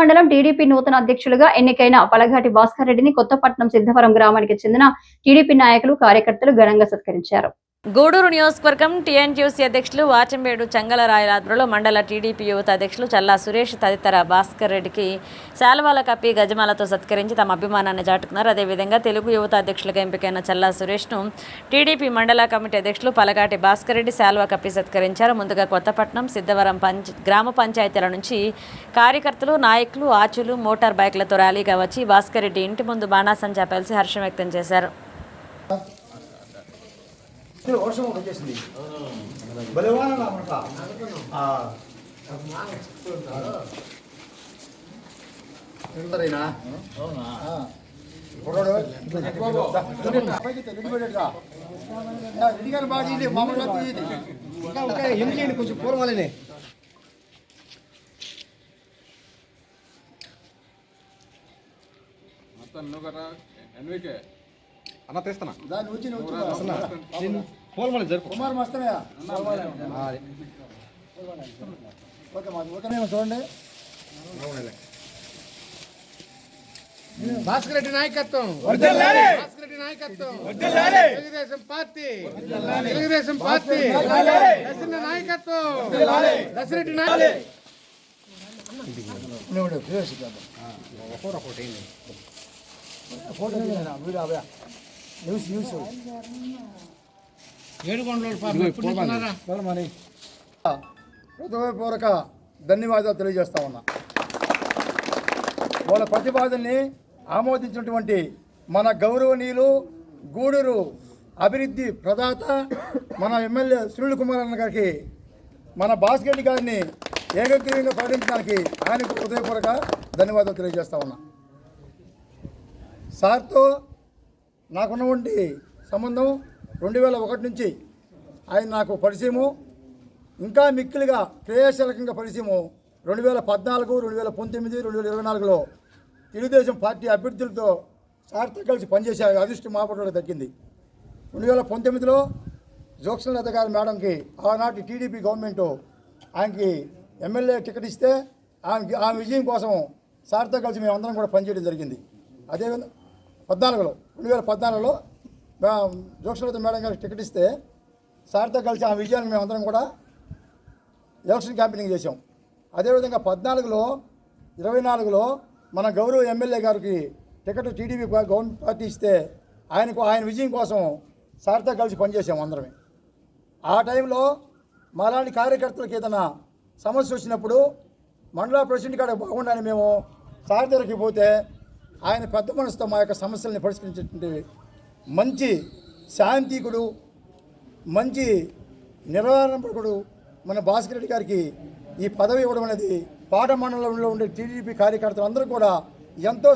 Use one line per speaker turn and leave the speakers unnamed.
మండలం టీడీపీ నూతన అధ్యక్షులుగా ఎన్నికైన పలఘాటి భాస్కర్ రెడ్డిని కొత్తపట్నం సిద్ధవరం గ్రామానికి చెందిన టీడీపీ నాయకులు కార్యకర్తలు ఘనంగా సత్కరించారు.
గూడూరు నియోజకవర్గం టీఎన్టీయూసీ అధ్యక్షులు వాచంబేడు చంగల రాయలాద్రలో మండల టీడీపీ యువత అధ్యక్షులు చల్లా సురేష్ తదితర భాస్కర్ రెడ్డికి శాలువాల కప్పి గజమాలతో సత్కరించి తమ అభిమానాన్ని చాటుకున్నారు. అదేవిధంగా తెలుగు యువత అధ్యక్షులుగా ఎంపికైన చల్లా సురేష్ను టీడీపీ మండల కమిటీ అధ్యక్షులు పలగాటి భాస్కర్ రెడ్డి శాలువా కప్పి సత్కరించారు. ముందుగా కొత్తపట్నం సిద్ధవరం పంచ గ్రామ పంచాయతీల నుంచి కార్యకర్తలు నాయకులు ఆచులు మోటార్ బైక్లతో ర్యాలీగా వచ్చి భాస్కర్ రెడ్డి ఇంటి ముందు బాణాసంచా పేల్చి హర్షం వ్యక్తం చేశారు.
ఇక్కడ వర్షం వచ్చేసింది బలవాన అనమాట ఎంతరైనా కొంచెం పూర్వాలనే
అన్న తీస్తానా
దాన్ని వచ్చి నువ్వు
పోలమని జరుపు
కుమార్ మస్తమయ్య ఓకే మాది ఓకేనేమో చూడండి
భాస్కర్ రెడ్డి నాయకత్వం భాస్కర్ రెడ్డి నాయకత్వం తెలుగుదేశం పార్టీ తెలుగుదేశం పార్టీ దశరెడ్డి నాయకత్వం దశరెడ్డి నాయకత్వం
నువ్వు ఫేస్ ఫోటో వీడియో అవయా న్యూస్ న్యూస్ మని హృదయపూర్వక ధన్యవాదాలు తెలియజేస్తా ఉన్నా. వాళ్ళ ప్రతిపాదనని ఆమోదించినటువంటి మన గౌరవనీయులు గూడూరు అభివృద్ధి ప్రదాత మన ఎమ్మెల్యే సునీల్ కుమార్ అన్న గారికి మన భాస్కర్ గారిని ఏకగ్రీవంగా ప్రకటించడానికి ఆయనకు హృదయపూర్వక ధన్యవాదాలు తెలియజేస్తా ఉన్నా. సార్తో నాకున్నటువంటి సంబంధం రెండు వేల ఒకటి నుంచి ఆయన నాకు పరిచయము ఇంకా మిక్కిలిగా క్రియాశీలకంగా పరిచయము రెండు వేల పద్నాలుగు రెండు వేల పంతొమ్మిది రెండు వేల ఇరవై నాలుగులో తెలుగుదేశం పార్టీ అభ్యర్థులతో సార్తో కలిసి పనిచేసే అదృష్టం మాపడంలో దక్కింది. రెండు వేల పంతొమ్మిదిలో జోక్సలత గారి మేడంకి ఆనాటి టీడీపీ గవర్నమెంట్ ఆయనకి ఎమ్మెల్యే టికెట్ ఇస్తే ఆమె ఆమె విజయం కోసం సార్తో కలిసి మేమందరం కూడా పనిచేయడం జరిగింది. అదేవిధంగా పద్నాలుగులో రెండు వేల పద్నాలుగులో జోక్షలత మేడం గారికి టికెట్ ఇస్తే సార్తో కలిసి ఆ విజయాన్ని మేమందరం కూడా ఎలక్షన్ క్యాంపెయినింగ్ చేసాం అదేవిధంగా పద్నాలుగులో ఇరవై నాలుగులో మన గౌరవ ఎమ్మెల్యే గారికి టికెట్ టీడీపీ గవర్నమెంట్ పార్టీ ఇస్తే ఆయనకు ఆయన విజయం కోసం సార్తో కలిసి పనిచేసాం అందరమే. ఆ టైంలో మాలాంటి కార్యకర్తలకు ఏదైనా సమస్య వచ్చినప్పుడు మండల ప్రెసిడెంట్ కాడ బాగుండాలని మేము సార్ దగ్గరికి పోతే ఆయన పెద్ద మనసుతో మా యొక్క సమస్యల్ని పరిష్కరించేటువంటి మంచి శాంతికుడు మంచి నిర్వహణకుడు మన భాస్కర్ రెడ్డి గారికి ఈ పదవి ఇవ్వడం అనేది పాఠమండలంలో ఉండే టీడీపీ కార్యకర్తలు అందరూ కూడా ఎంతో